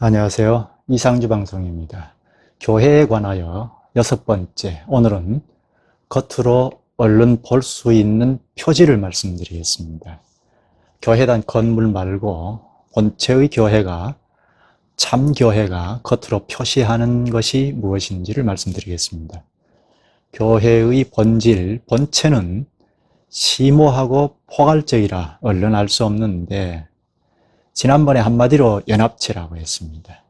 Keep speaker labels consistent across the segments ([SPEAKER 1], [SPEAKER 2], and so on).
[SPEAKER 1] 안녕하세요. 이상주 방송입니다. 교회에 관하여 여섯 번째, 오늘은 겉으로 얼른 볼 수 있는 표지를 말씀드리겠습니다. 교회단 건물 말고 본체의 교회가 참 교회가 겉으로 표시하는 것이 무엇인지를 말씀드리겠습니다. 교회의 본질, 본체는 심오하고 포괄적이라 얼른 알 수 없는데 지난번에 한마디로 연합체라고 했습니다.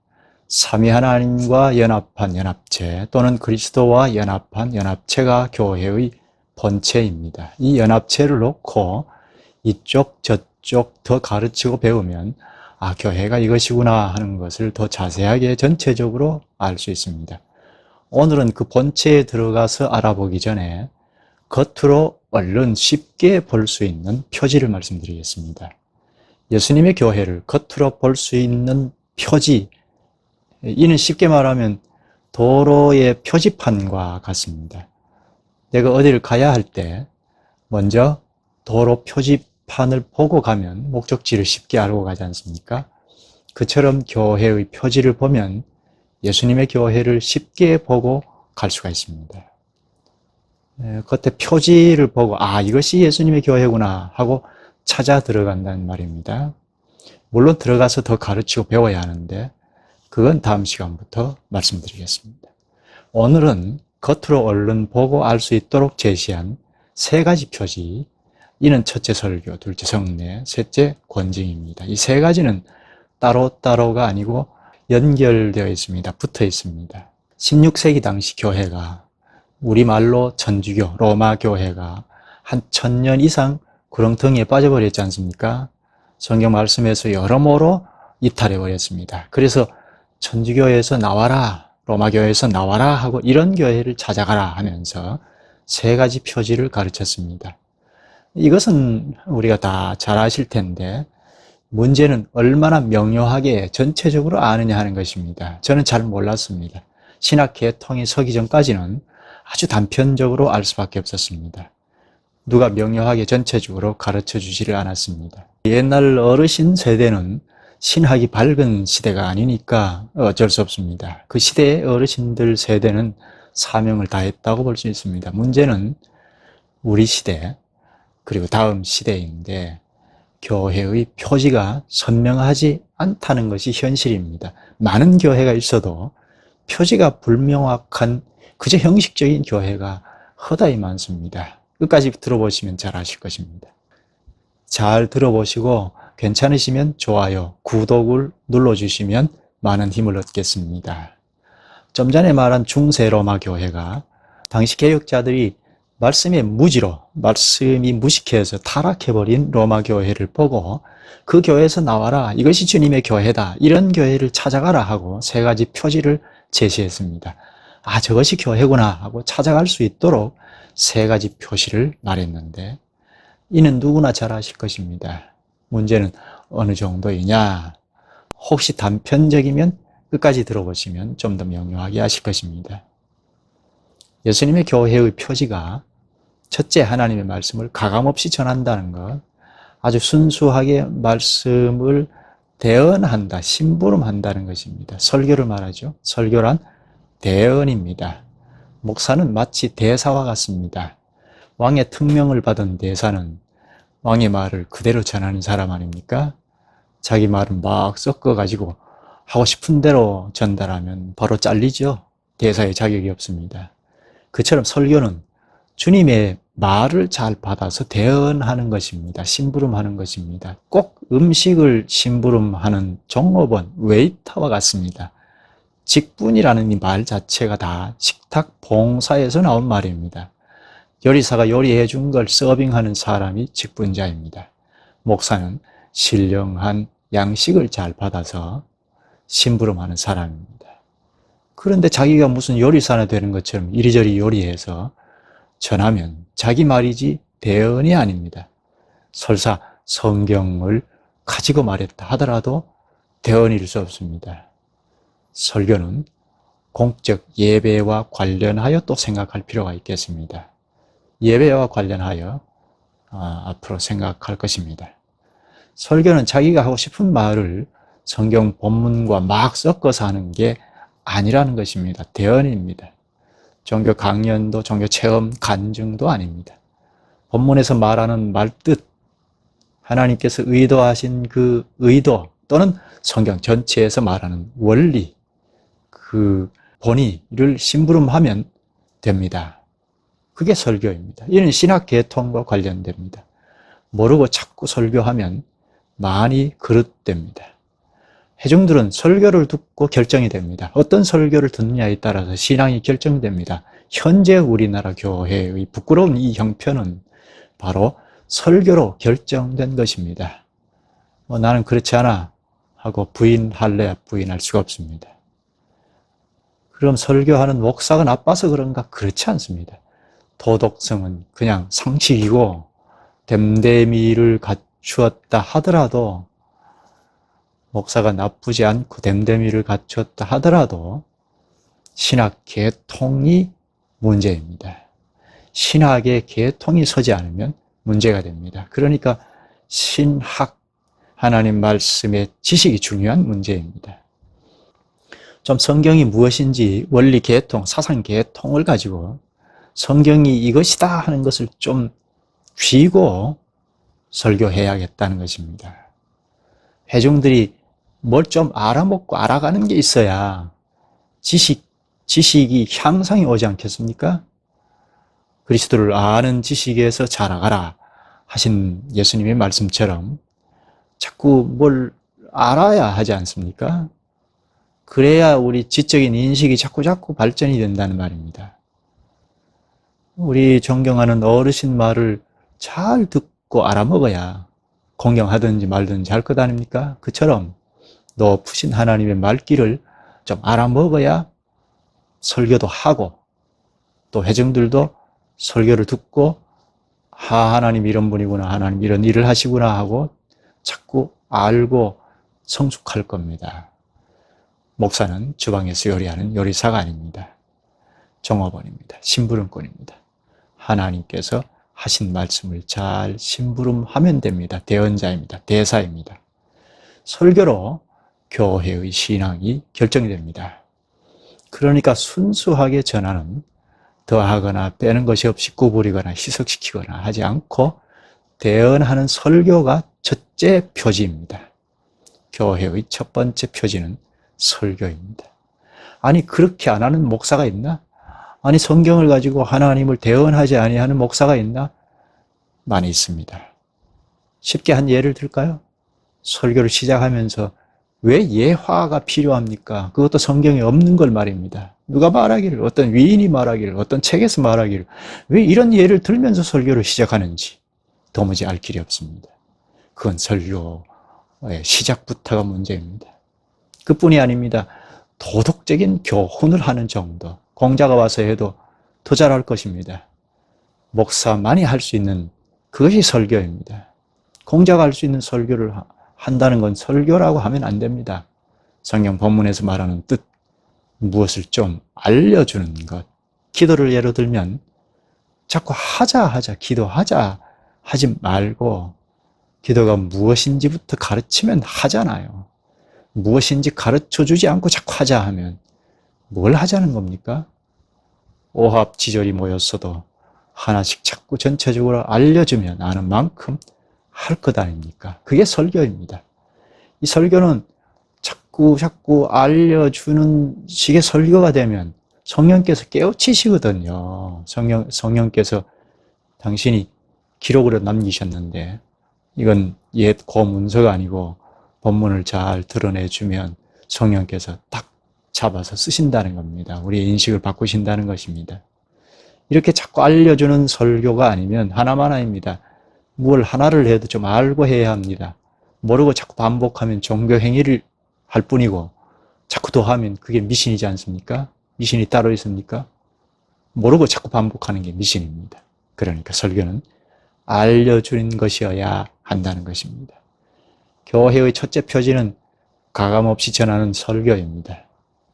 [SPEAKER 1] 삼위 하나님과 연합한 연합체 또는 그리스도와 연합한 연합체가 교회의 본체입니다. 이 연합체를 놓고 이쪽 저쪽 더 가르치고 배우면 아 교회가 이것이구나 하는 것을 더 자세하게 전체적으로 알 수 있습니다. 오늘은 그 본체에 들어가서 알아보기 전에 겉으로 얼른 쉽게 볼 수 있는 표지를 말씀드리겠습니다. 예수님의 교회를 겉으로 볼 수 있는 표지, 이는 쉽게 말하면 도로의 표지판과 같습니다. 내가 어디를 가야 할 때 먼저 도로 표지판을 보고 가면 목적지를 쉽게 알고 가지 않습니까? 그처럼 교회의 표지를 보면 예수님의 교회를 쉽게 보고 갈 수가 있습니다. 에, 겉에 표지를 보고 아 이것이 예수님의 교회구나 하고 찾아 들어간다는 말입니다. 물론 들어가서 더 가르치고 배워야 하는데 그건 다음 시간부터 말씀드리겠습니다. 오늘은 겉으로 얼른 보고 알 수 있도록 제시한 세 가지 표지 이는 첫째 설교, 둘째 성례, 셋째 권징입니다. 이 세 가지는 따로따로가 아니고 연결되어 있습니다. 붙어 있습니다. 16세기 당시 교회가 우리말로 천주교, 로마 교회가 한 천년 이상 구렁텅이에 빠져버렸지 않습니까? 성경 말씀에서 여러모로 이탈해 버렸습니다. 그래서 천주교에서 나와라, 로마교에서 나와라 하고 이런 교회를 찾아가라 하면서 세 가지 표지를 가르쳤습니다. 이것은 우리가 다 잘 아실 텐데 문제는 얼마나 명료하게 전체적으로 아느냐 하는 것입니다. 저는 잘 몰랐습니다. 신학 계통이 서기 전까지는 아주 단편적으로 알 수밖에 없었습니다. 누가 명료하게 전체적으로 가르쳐 주지를 않았습니다. 옛날 어르신 세대는 신학이 밝은 시대가 아니니까 어쩔 수 없습니다. 그 시대의 어르신들 세대는 사명을 다했다고 볼 수 있습니다. 문제는 우리 시대, 그리고 다음 시대인데, 교회의 표지가 선명하지 않다는 것이 현실입니다. 많은 교회가 있어도 표지가 불명확한 그저 형식적인 교회가 허다히 많습니다. 끝까지 들어보시면 잘 아실 것입니다. 잘 들어보시고 괜찮으시면 좋아요, 구독을 눌러주시면 많은 힘을 얻겠습니다. 좀 전에 말한 중세 로마 교회가 당시 개혁자들이 말씀의 무지로 말씀이 무식해서 타락해버린 로마 교회를 보고 그 교회에서 나와라 이것이 주님의 교회다 이런 교회를 찾아가라 하고 세 가지 표지를 제시했습니다. 아 저것이 교회구나 하고 찾아갈 수 있도록 세 가지 표시를 말했는데 이는 누구나 잘 아실 것입니다. 문제는 어느 정도이냐? 혹시 단편적이면 끝까지 들어보시면 좀 더 명료하게 아실 것입니다. 예수님의 교회의 표지가 첫째 하나님의 말씀을 가감없이 전한다는 것, 아주 순수하게 말씀을 대언한다, 심부름한다는 것입니다. 설교를 말하죠. 설교란 대언입니다. 목사는 마치 대사와 같습니다. 왕의 특명을 받은 대사는 왕의 말을 그대로 전하는 사람 아닙니까? 자기 말은 막 섞어가지고 하고 싶은 대로 전달하면 바로 잘리죠. 대사의 자격이 없습니다. 그처럼 설교는 주님의 말을 잘 받아서 대언하는 것입니다. 심부름하는 것입니다. 꼭 음식을 심부름하는 종업원, 웨이터와 같습니다. 직분이라는 이 말 자체가 다 식탁 봉사에서 나온 말입니다. 요리사가 요리해 준 걸 서빙하는 사람이 직분자입니다. 목사는 신령한 양식을 잘 받아서 심부름하는 사람입니다. 그런데 자기가 무슨 요리사나 되는 것처럼 이리저리 요리해서 전하면 자기 말이지 대언이 아닙니다. 설사 성경을 가지고 말했다 하더라도 대언일 수 없습니다. 설교는 공적 예배와 관련하여 또 생각할 필요가 있겠습니다. 예배와 관련하여 아, 앞으로 생각할 것입니다. 설교는 자기가 하고 싶은 말을 성경 본문과 막 섞어서 하는 게 아니라는 것입니다. 대언입니다. 종교 강연도 종교 체험 간증도 아닙니다. 본문에서 말하는 말뜻 하나님께서 의도하신 그 의도 또는 성경 전체에서 말하는 원리 그 본의를 심부름하면 됩니다. 그게 설교입니다. 이는 신학 계통과 관련됩니다. 모르고 자꾸 설교하면 많이 그릇됩니다. 회중들은 설교를 듣고 결정이 됩니다. 어떤 설교를 듣느냐에 따라서 신앙이 결정됩니다. 현재 우리나라 교회의 부끄러운 이 형편은 바로 설교로 결정된 것입니다. 뭐 나는 그렇지 않아 하고 부인할래 부인할 수가 없습니다. 그럼 설교하는 목사가 나빠서 그런가? 그렇지 않습니다. 도덕성은 그냥 상식이고 댐데미를 갖추었다 하더라도 목사가 나쁘지 않고 댐데미를 갖추었다 하더라도 신학 계통이 문제입니다. 신학의 계통이 서지 않으면 문제가 됩니다. 그러니까 신학, 하나님 말씀의 지식이 중요한 문제입니다. 좀 성경이 무엇인지 원리 계통, 사상 계통을 가지고 성경이 이것이다 하는 것을 좀 쥐고 설교해야겠다는 것입니다. 회중들이 뭘 좀 알아먹고 알아가는 게 있어야 지식, 지식이 향상이 오지 않겠습니까? 그리스도를 아는 지식에서 자라가라 하신 예수님의 말씀처럼 자꾸 뭘 알아야 하지 않습니까? 그래야 우리 지적인 인식이 자꾸 자꾸 발전이 된다는 말입니다. 우리 존경하는 어르신 말을 잘 듣고 알아먹어야 공경하든지 말든지 할 것 아닙니까? 그처럼 높으신 하나님의 말귀를 좀 알아먹어야 설교도 하고 또 회중들도 설교를 듣고 하, 하나님 이런 분이구나. 하나님 이런 일을 하시구나 하고 자꾸 알고 성숙할 겁니다. 목사는 주방에서 요리하는 요리사가 아닙니다. 종업원입니다. 심부름꾼입니다. 하나님께서 하신 말씀을 잘 심부름하면 됩니다. 대언자입니다. 대사입니다. 설교로 교회의 신앙이 결정이 됩니다. 그러니까 순수하게 전하는 더하거나 빼는 것이 없이 구부리거나 희석시키거나 하지 않고 대언하는 설교가 첫째 표지입니다. 교회의 첫 번째 표지는 설교입니다. 아니 그렇게 안 하는 목사가 있나? 아니 성경을 가지고 하나님을 대언하지 아니하는 목사가 있나? 많이 있습니다. 쉽게 한 예를 들까요? 설교를 시작하면서 왜 예화가 필요합니까? 그것도 성경에 없는 걸 말입니다. 누가 말하기를, 어떤 위인이 말하기를, 어떤 책에서 말하기를, 왜 이런 예를 들면서 설교를 시작하는지 도무지 알 길이 없습니다. 그건 설교의 시작부터가 문제입니다. 그뿐이 아닙니다. 도덕적인 교훈을 하는 정도. 공자가 와서 해도 더 잘할 것입니다. 목사만이 할 수 있는 그것이 설교입니다. 공자가 할 수 있는 설교를 한다는 건 설교라고 하면 안 됩니다. 성경 본문에서 말하는 뜻, 무엇을 좀 알려주는 것. 기도를 예로 들면 자꾸 하자 하자 기도하자 하지 말고 기도가 무엇인지부터 가르치면 하잖아요. 무엇인지 가르쳐 주지 않고 자꾸 하자 하면 뭘 하자는 겁니까? 오합지졸이 모였어도 하나씩 자꾸 전체적으로 알려주면 아는 만큼 할 것 아닙니까? 그게 설교입니다. 이 설교는 자꾸 자꾸 알려주는 식의 설교가 되면 성령께서 깨우치시거든요. 성령, 성령께서 당신이 기록으로 남기셨는데 이건 옛 고문서가 아니고 본문을 잘 드러내주면 성령께서 딱 잡아서 쓰신다는 겁니다. 우리의 인식을 바꾸신다는 것입니다. 이렇게 자꾸 알려주는 설교가 아니면 하나만 아닙니다. 뭘 하나를 해도 좀 알고 해야 합니다. 모르고 자꾸 반복하면 종교 행위를 할 뿐이고 자꾸 더 하면 그게 미신이지 않습니까? 미신이 따로 있습니까? 모르고 자꾸 반복하는 게 미신입니다. 그러니까 설교는 알려주는 것이어야 한다는 것입니다. 교회의 첫째 표지는 가감없이 전하는 설교입니다.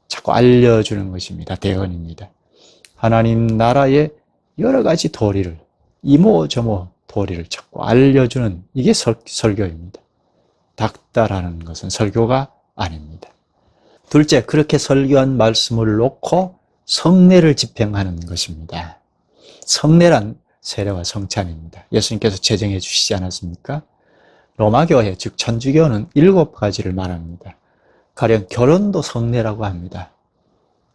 [SPEAKER 1] 자꾸 알려주는 것입니다. 대언입니다. 하나님 나라의 여러 가지 도리를 이모저모 도리를 자꾸 알려주는 이게 설, 설교입니다. 닥달하는 것은 설교가 아닙니다. 둘째, 그렇게 설교한 말씀을 놓고 성례를 집행하는 것입니다. 성례란 세례와 성찬입니다. 예수님께서 제정해 주시지 않았습니까? 로마교회, 즉 천주교는 일곱 가지를 말합니다. 가령 결혼도 성례라고 합니다.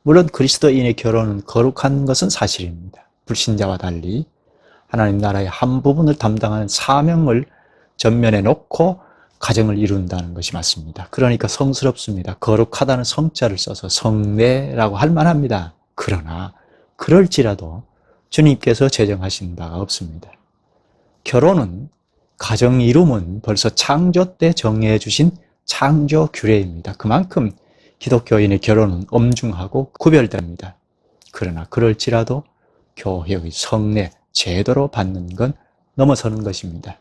[SPEAKER 1] 물론 그리스도인의 결혼은 거룩한 것은 사실입니다. 불신자와 달리 하나님 나라의 한 부분을 담당하는 사명을 전면에 놓고 가정을 이룬다는 것이 맞습니다. 그러니까 성스럽습니다. 거룩하다는 성자를 써서 성례라고 할 만합니다. 그러나 그럴지라도 주님께서 제정하신 바가 없습니다. 결혼은 가정 이rum은 벌써 창조 때 정해 주신 창조 규례입니다. 그만큼 기독교인의 결혼은 엄중하고 구별됩니다. 그러나 그럴지라도 교회의 성례, 제도로 받는 건 넘어서는 것입니다.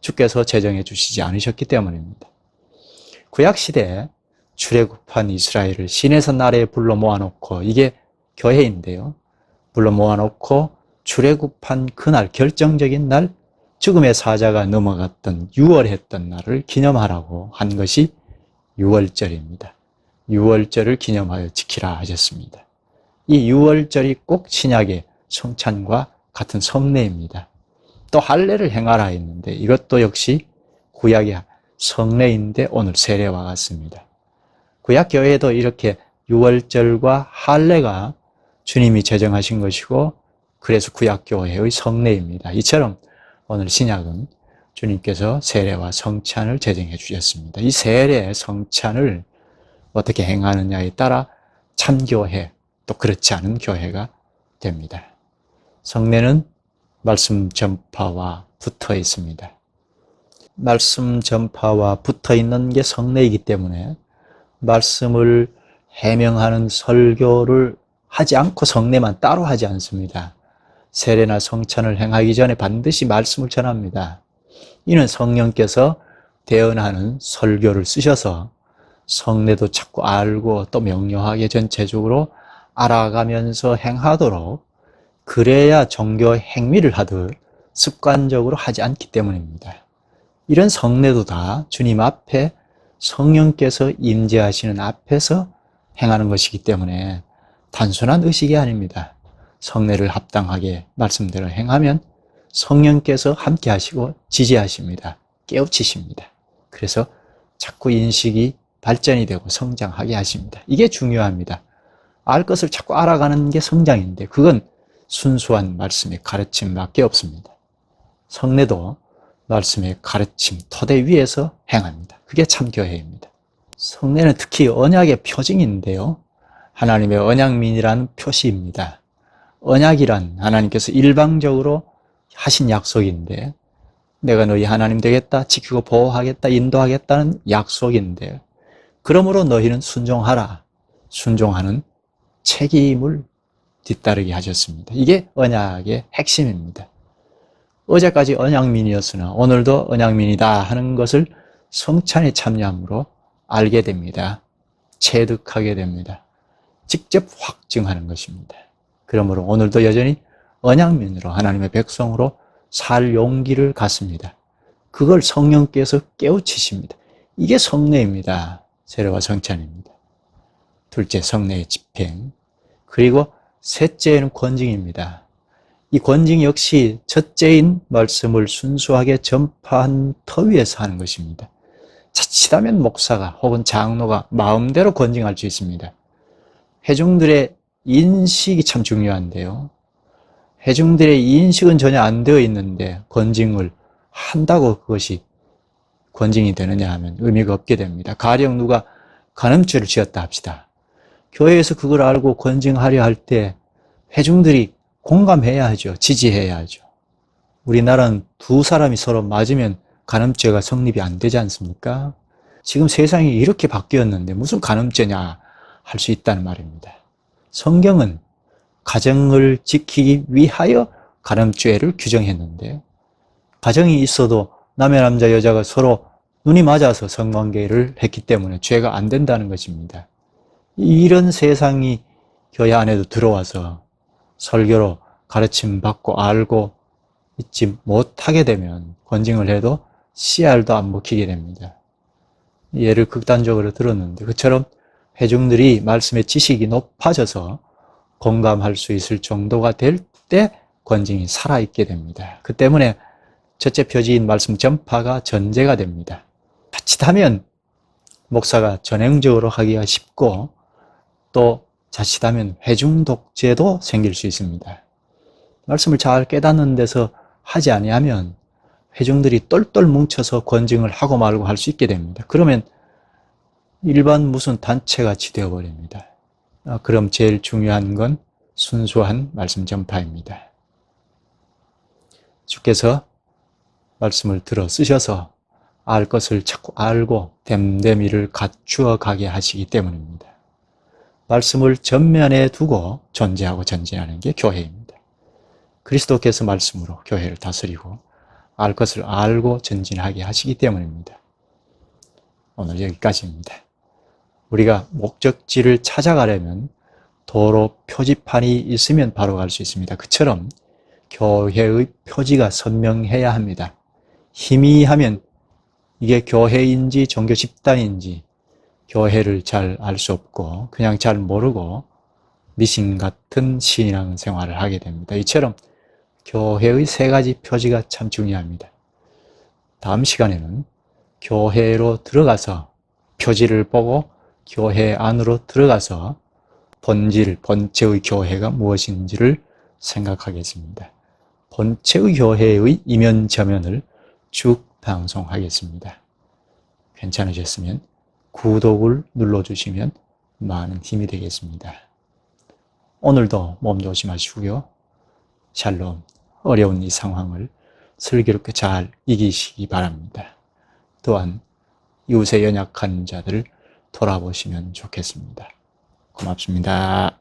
[SPEAKER 1] 주께서 제정해 주시지 않으셨기 때문입니다. 구약 시대에 출애굽한 이스라엘을 신에서 나라에 불러 모아놓고 이게 교회인데요. 불러 모아놓고 출애굽한 그날 결정적인 날 죽음의 사자가 넘어갔던 6월했던 날을 기념하라고 한 것이 6월절입니다. 6월절을 기념하여 지키라 하셨습니다. 이 6월절이 꼭 신약의 성찬과 같은 성례입니다. 또 할례를 행하라 했는데 이것도 역시 구약의 성례인데 오늘 세례와 같습니다. 구약 교회도 이렇게 6월절과 할례가 주님이 제정하신 것이고 그래서 구약 교회의 성례입니다. 이처럼 오늘 신약은 주님께서 세례와 성찬을 제정해 주셨습니다. 이 세례, 성찬을 어떻게 행하느냐에 따라 참교회, 또 그렇지 않은 교회가 됩니다. 성례는 말씀 전파와 붙어 있습니다. 말씀 전파와 붙어 있는 게 성례이기 때문에 말씀을 해명하는 설교를 하지 않고 성례만 따로 하지 않습니다. 세례나 성찬을 행하기 전에 반드시 말씀을 전합니다. 이는 성령께서 대언하는 설교를 쓰셔서 성례도 자꾸 알고 또 명료하게 전체적으로 알아가면서 행하도록 그래야 종교 행위를 하듯 습관적으로 하지 않기 때문입니다. 이런 성례도 다 주님 앞에 성령께서 임재하시는 앞에서 행하는 것이기 때문에 단순한 의식이 아닙니다. 성례를 합당하게 말씀대로 행하면 성령께서 함께 하시고 지지하십니다. 깨우치십니다. 그래서 자꾸 인식이 발전이 되고 성장하게 하십니다. 이게 중요합니다. 알 것을 자꾸 알아가는 게 성장인데 그건 순수한 말씀의 가르침밖에 없습니다. 성례도 말씀의 가르침 토대 위에서 행합니다. 그게 참 교회입니다. 성례는 특히 언약의 표징인데요. 하나님의 언약민이란 표시입니다. 언약이란 하나님께서 일방적으로 하신 약속인데 내가 너희 하나님 되겠다, 지키고 보호하겠다, 인도하겠다는 약속인데 그러므로 너희는 순종하라. 순종하는 책임을 뒤따르게 하셨습니다. 이게 언약의 핵심입니다. 어제까지 언약민이었으나 오늘도 언약민이다 하는 것을 성찬에 참여함으로 알게 됩니다. 체득하게 됩니다. 직접 확증하는 것입니다. 그러므로 오늘도 여전히 언약민으로 하나님의 백성으로 살 용기를 갖습니다. 그걸 성령께서 깨우치십니다. 이게 성례입니다. 세례와 성찬입니다. 둘째, 성례의 집행. 그리고 셋째는 권징입니다. 이 권징 역시 첫째인 말씀을 순수하게 전파한 터 위에서 하는 것입니다. 자칫하면 목사가 혹은 장로가 마음대로 권징할 수 있습니다. 회중들의 인식이 참 중요한데요. 회중들의 인식은 전혀 안 되어 있는데 권징을 한다고 그것이 권징이 되느냐 하면 의미가 없게 됩니다. 가령 누가 간음죄를 지었다 합시다. 교회에서 그걸 알고 권징하려 할 때 회중들이 공감해야 하죠. 지지해야 하죠. 우리나라는 두 사람이 서로 맞으면 간음죄가 성립이 안 되지 않습니까? 지금 세상이 이렇게 바뀌었는데 무슨 간음죄냐 할 수 있다는 말입니다. 성경은 가정을 지키기 위하여 간음죄를 규정했는데 가정이 있어도 남의 남자 여자가 서로 눈이 맞아서 성관계를 했기 때문에 죄가 안 된다는 것입니다. 이런 세상이 교회 안에도 들어와서 설교로 가르침 받고 알고 있지 못하게 되면 권징을 해도 씨알도 안 먹히게 됩니다. 예를 극단적으로 들었는데 그처럼 회중들이 말씀의 지식이 높아져서 공감할 수 있을 정도가 될 때 권징이 살아있게 됩니다. 그 때문에 첫째 표지인 말씀 전파가 전제가 됩니다. 자칫하면 목사가 전행적으로 하기가 쉽고 또 자칫하면 회중 독재도 생길 수 있습니다. 말씀을 잘 깨닫는 데서 하지 아니하면 회중들이 똘똘 뭉쳐서 권증을 하고 말고 할 수 있게 됩니다. 그러면 일반 무슨 단체같이 되어버립니다. 아, 그럼 제일 중요한 건 순수한 말씀 전파입니다. 주께서 말씀을 들어 쓰셔서 알 것을 자꾸 알고 됨됨이를 갖추어 가게 하시기 때문입니다. 말씀을 전면에 두고 존재하고 전진하는 게 교회입니다. 그리스도께서 말씀으로 교회를 다스리고 알 것을 알고 전진하게 하시기 때문입니다. 오늘 여기까지입니다. 우리가 목적지를 찾아가려면 도로 표지판이 있으면 바로 갈 수 있습니다. 그처럼 교회의 표지가 선명해야 합니다. 희미하면 이게 교회인지 종교 집단인지 교회를 잘 알 수 없고 그냥 잘 모르고 미신 같은 신앙 생활을 하게 됩니다. 이처럼 교회의 세 가지 표지가 참 중요합니다. 다음 시간에는 교회로 들어가서 표지를 보고 교회 안으로 들어가서 본질, 본체의 교회가 무엇인지를 생각하겠습니다. 본체의 교회의 이면 저면을 쭉 방송하겠습니다. 괜찮으셨으면 구독을 눌러주시면 많은 힘이 되겠습니다. 오늘도 몸 조심하시고요. 샬롬, 어려운 이 상황을 슬기롭게 잘 이기시기 바랍니다. 또한 이웃의 연약한 자들을 돌아보시면 좋겠습니다. 고맙습니다.